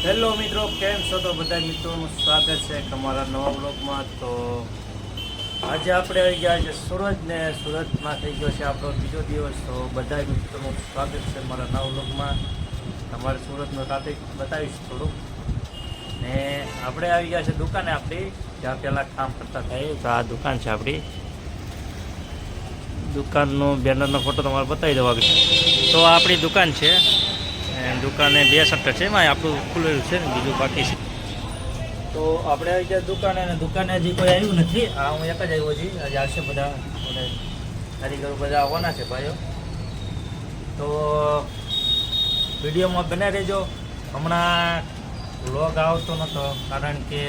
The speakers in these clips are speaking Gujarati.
હેલો મિત્રો, કેમ છો તો બધા મિત્રોનું સ્વાગત છે તમારા નવા બ્લોગમાં. તો આજે આપણે આવી ગયા છે સુરત ને સુરતમાં થઈ ગયો છે આપણો બીજો દિવસ. તો બધા મિત્રોનું સ્વાગત છે મારા નવા બ્લોગમાં. તમારે સુરતનો ટ્રાફિક બતાવીશ થોડુંક. ને આપણે આવી ગયા છે દુકાને આપણી, જ્યાં પહેલાં કામ કરતા થાય તો આ દુકાન છે આપણી. દુકાનનો બેનરનો ફોટો તમારે બતાવી દેવા તો આપણી દુકાન છે. દુકાને બે શટર છે, એમાં આપણું ખુલેલું છે ને, બીજું બાકી છે. તો આપણે આવી ગયા દુકાને અને દુકાને હજી કોઈ આવ્યું નથી? આ હું એક જ આવ્યો છું આજે આવશે બધા કારીગરો બધા આવવાના છે ભાઈઓ. તો વિડીયોમાં બનાવી રહેજો. હમણાં વ્લોગ આવતો નહોતો કારણ કે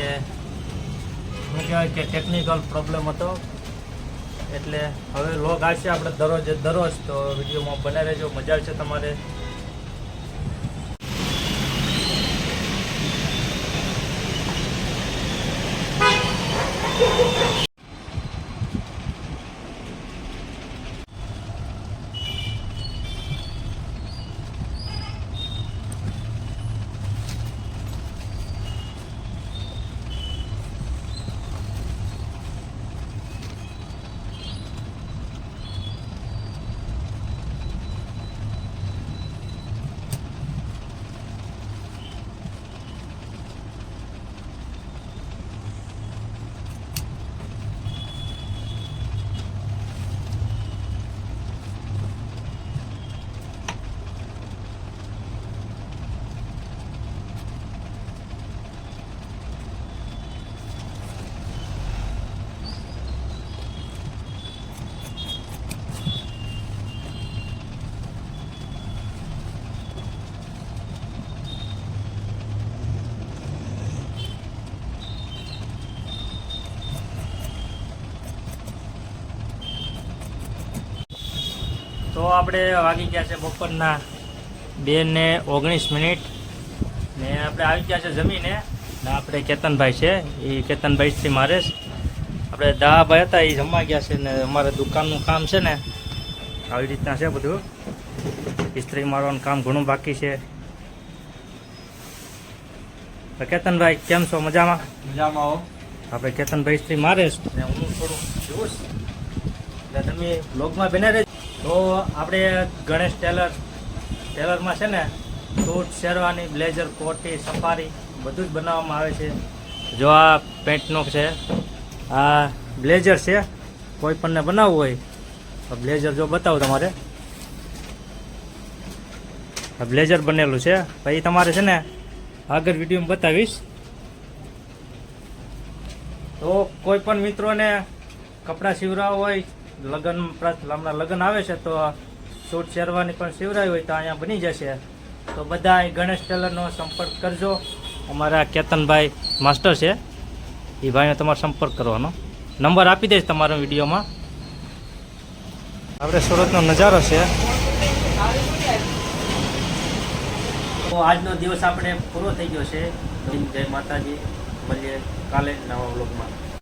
શું કહેવાય કે ટેકનિકલ પ્રોબ્લેમ હતો. એટલે હવે લોગ આવશે આપણે દરરોજ દરરોજ, તો વિડીયોમાં બનાવી રહેજો. મજા આવશે તમારે. તો આપણે વાગી ગયા છે બપોરના બે ને ઓગણીસ મિનિટ. ને આપણે આવી ગયા છે જમીને. ને આપણે કેતનભાઈ છે. એ કેતનભાઈથી મારે. આપણે દાભાઈ હતા એ જમવા ગયા છે ને અમારે દુકાનનું કામ છે ને. આવી રીતના છે બધું. ઇસ્ત્રી મારવાનું કામ ઘણું બાકી છે. કેતનભાઈ કેમ છો? મજામાં? મજામાં હો. આપણે કેતનભાઈ ઇસ્ત્રી મારે ને હું થોડું જોઉં એટલે તમે બ્લોગમાં બને રહેજો. તો આપણે ગણેશ ટેલર ટેલરમાં છે ને સૂટ, શેરવાની, બ્લેઝર, કોટી, સફારી બધું જ બનાવવામાં આવે છે. જો આ પેન્ટનો છે, આ બ્લેઝર છે, કોઈ પણને બનાવવું હોય, તો બ્લેઝર જો બતાવો તમારે. આ બ્લેઝર બનેલું છે. પછી તમારે છે ને આગળ વિડીયોમાં બતાવીશ. તો કોઈ પણ મિત્રોને કપડાં સીવરાવા હોય લગ્ન હમણાં લગ્ન આવે છે તો સૂટ શેરવાની પણ સીવરાવી હોય તો અહીંયા બની જશે. તો બધા ગણેશ ટેલરનો સંપર્ક કરજો. અમારા કેતનભાઈ માસ્ટર છે. એ ભાઈનો તમારો સંપર્ક કરવાનો. નંબર આપી દઈશ તમારા વિડીયોમાં. આપણે સુરતનો નજારો છે. તો આજનો દિવસ આપણે પૂરો થઈ ગયો છે. જય માતાજી. મળીએ કાલે નવા વ્લોગમાં.